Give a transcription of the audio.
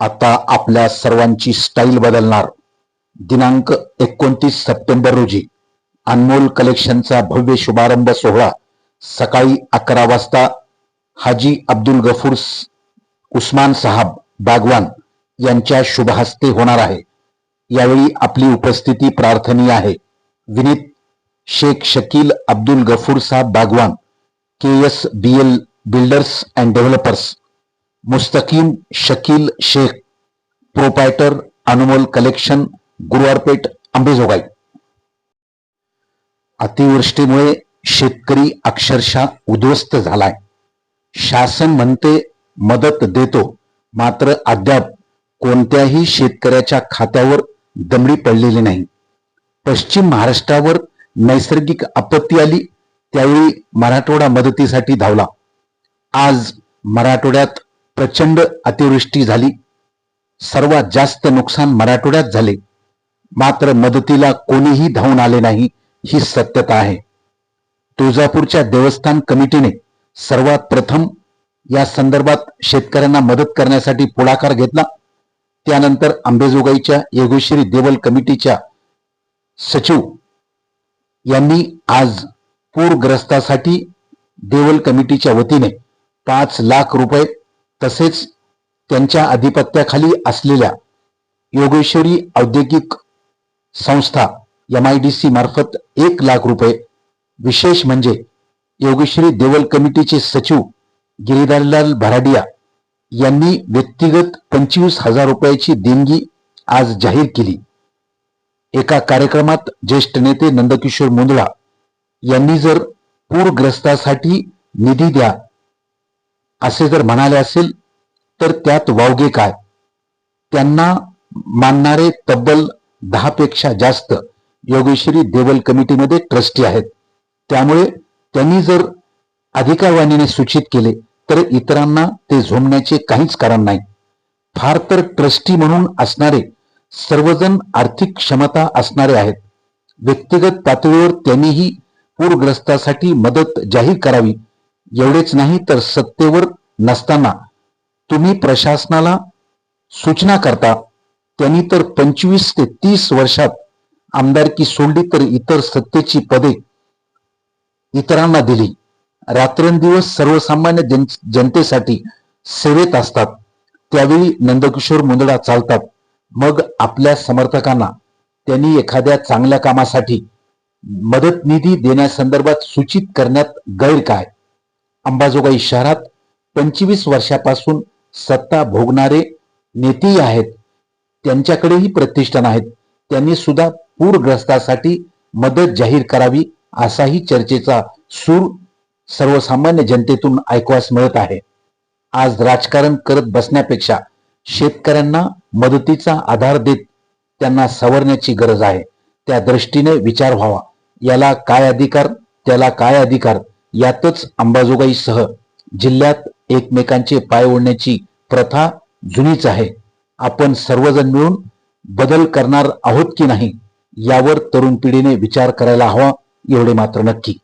आता आपल्या सर्वांची स्टाईल बदलणार. दिनांक एकोणतीस सप्टेंबर रोजी अनमोल कलेक्शनचा भव्य शुभारंभ सोहळा सकाळी अकरा वाजता हाजी अब्दुल गफूर उस्मान साहब बागवान यांच्या शुभहस्ते होणार आहे. यावेळी आपली उपस्थिती प्रार्थनीय आहे. Vineet Shaikh Shakeel Abdul Gafoor Sahab Bagwan K S B L builders and developers Mustakim Shakeel Shaikh proprietor Anmol collection Guruwarpeth Ambejogai. अतिवृष्टीमुळे शेतकरी अक्षरशः उद्ध्वस्त झालाय. शासन म्हणते मदत देतो मात्र अद्याप कोणत्याही शेतकऱ्याच्या खात्यावर दमडी पडलेली नाही. पश्चिम महाराष्ट्रावर नैसर्गिक आपत्ती आली त्यावेळी मराठवाडा मदतीसाठी धावला. आज मराठवाड्यात प्रचंड अतिवृष्टी झाली. सर्वात जास्त नुकसान मराठवाड्यात झाले. मात्र मदतीला कोणीही धावून आले नाही ही सत्यता आहे. तुळजापूरच्या देवस्थान कमिटीने सर्वात प्रथम या संदर्भात शेतकऱ्यांना मदत करण्यासाठी पुढाकार घेतला. त्यानंतर अंबेजोगाईच्या योगेश्वरी देवल कमिटीच्या सचिव यांनी आज पूरग्रस्तासाठी देवल कमिटीच्या वतीने पाच लाख रुपये तसेच त्यांच्या अधिपत्याखाली असलेल्या योगेश्वरी औद्योगिक संस्था एम आय डी सी मार्फत एक लाख रुपये विशेष म्हणजे योगेश्वरी देवल कमिटीचे सचिव गिरीधरलाल भराडिया यांनी व्यक्तिगत पंचवीस हजार रुपयाची देणगी आज जाहीर केली. एका कार्यक्रमात ज्येष्ठ नेते नंदकिशोर मुंदळा यांनी जर पूरग्रस्तासाठी निधी द्या असे जर म्हणाले असेल तर त्यात वावगे काय? त्यांना मानणारे तब्बल दहापेक्षा जास्त योगेश्वरी देवल कमिटीमध्ये ट्रस्टी आहेत. त्यामुळे त्यांनी जर अधिकारवाणीने सूचित केले तर इतरांना ते झोमण्याचे काहीच कारण नाही. फार तर ट्रस्टी म्हणून असणारे सर्वजण आर्थिक क्षमता असणारे आहेत. व्यक्तिगत पातळीवर त्यांनीही पूरग्रस्तासाठी मदत जाहीर करावी एवढेच नाही तर सत्तेवर नसताना तुम्ही प्रशासनाला सूचना करता. त्यांनी तर पंचवीस ते तीस वर्षात आमदारकी सोडली तर इतर सत्तेची पदे इतरांना दिली. रात्रंदिवस सर्वसामान्य जन जनतेसाठी सेवेत असतात. त्यावेळी नंदकिशोर मुंदडा चालतात. मग आपल्या समर्थकांना त्यांनी एखाद्या चांगल्या कामासाठी मदत निधी देण्यासंदर्भात सूचित करण्यात गैर काय? अंबाजोगाई शहरात पंचवीस वर्षापासून सत्ता भोगणारे नेतेही आहेत. त्यांच्याकडेही प्रतिष्ठान आहेत. त्यांनी सुद्धा पूरग्रस्तासाठी मदत जाहीर करावी असाही चर्चेचा सूर सर्वसामान्य जनतेतून ऐकवास मिळत आहे. आज राजकारण करत बसण्यापेक्षा शेतकऱ्यांना मदतीचा आधार देत त्यांना सवरण्याची गरज आहे. त्या दृष्टीने विचार व्हावा. याला काय अधिकार? त्याला काय अधिकार? यातच अंबाजोगाईसह जिल्ह्यात एकमेकांचे पाय ओढण्याची प्रथा जुनीच आहे. आपण सर्वजण मिळून बदल करणार आहोत की नाही यावर तरुण पिढीने विचार करायला हवा एवढे मात्र नक्की.